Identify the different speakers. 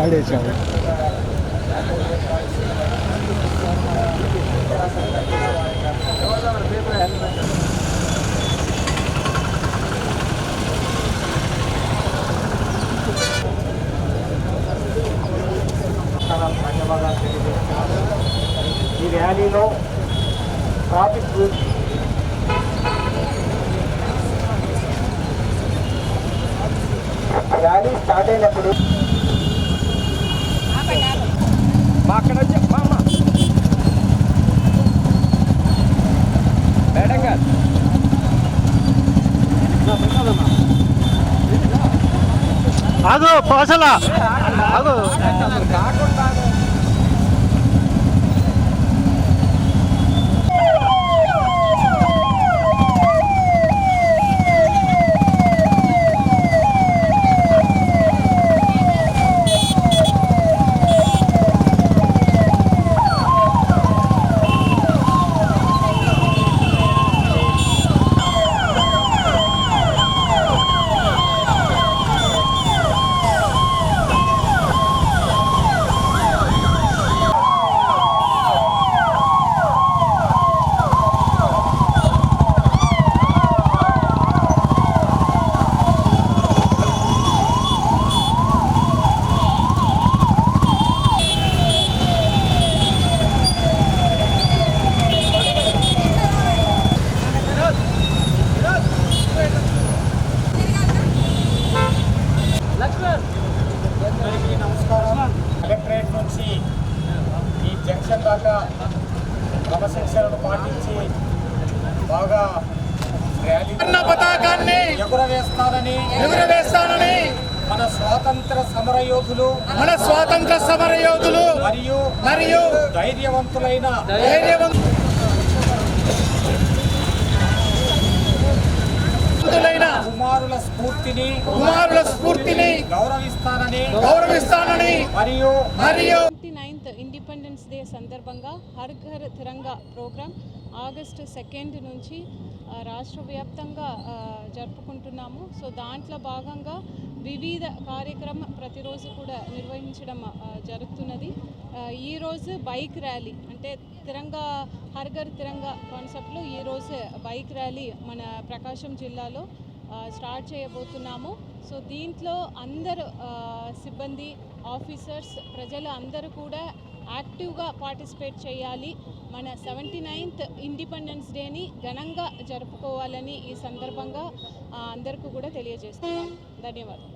Speaker 1: ఆడేసాము
Speaker 2: ధన్యవాదాలు తెలియజేస్తున్నాను ఈ ర్యాలీలో ట్రాఫిక్ ర్యాలీ స్టార్ట్ అయినప్పుడు
Speaker 1: మా అక్కడ వచ్చి మా అమ్మ. మేడం గారు.
Speaker 3: ఆగు పోసల ఆగు
Speaker 2: అందరికీ నమస్కారం కలెక్టరేట్ నుంచి ఈ జంక్షన్ దాకా క్రమశిక్షణను పాటించి బాగా
Speaker 3: పతాకాన్ని
Speaker 2: ఎగురవేస్తానని
Speaker 3: ఎగురవేస్తానని
Speaker 2: మన స్వాతంత్ర సమర యోధులు
Speaker 3: మన స్వాతంత్ర సమర యోధులు
Speaker 2: మరియు
Speaker 3: మరియు
Speaker 2: ధైర్యవంతులైన
Speaker 3: ధైర్యవంతులైన
Speaker 2: కుమారుల స్ఫూర్తిని
Speaker 3: కుమారుల స్ఫూర్తిని
Speaker 2: గౌరవిస్తానని
Speaker 3: గౌరవిస్తానని
Speaker 2: మరియు
Speaker 3: మరియు
Speaker 4: ట్వంటీ ఇండిపెండెన్స్ డే సందర్భంగా Har Ghar Tiranga program August second నుంచి రాష్ట్ర వ్యాప్తంగా జరుపుకుంటున్నాము. సో దాంట్లో భాగంగా వివిధ కార్యక్రమం ప్రతిరోజు కూడా నిర్వహించడం జరుగుతున్నది. ఈరోజు బైక్ ర్యాలీ అంటే తిరంగా హర్ ఘర్ తిరంగా కాన్సెప్ట్లో ఈరోజు బైక్ ర్యాలీ మన ప్రకాశం జిల్లాలో స్టార్ట్ చేయబోతున్నాము. సో దీంట్లో అందరు సిబ్బంది ఆఫీసర్స్ ప్రజలు అందరూ కూడా యాక్టివ్గా పార్టిసిపేట్ చేయాలి. మన సెవెంటీ నైన్త్ ఇండిపెండెన్స్ డేని ఘనంగా జరుపుకోవాలని ఈ సందర్భంగా అందరికీ కూడా తెలియజేస్తున్నాం. ధన్యవాదాలు.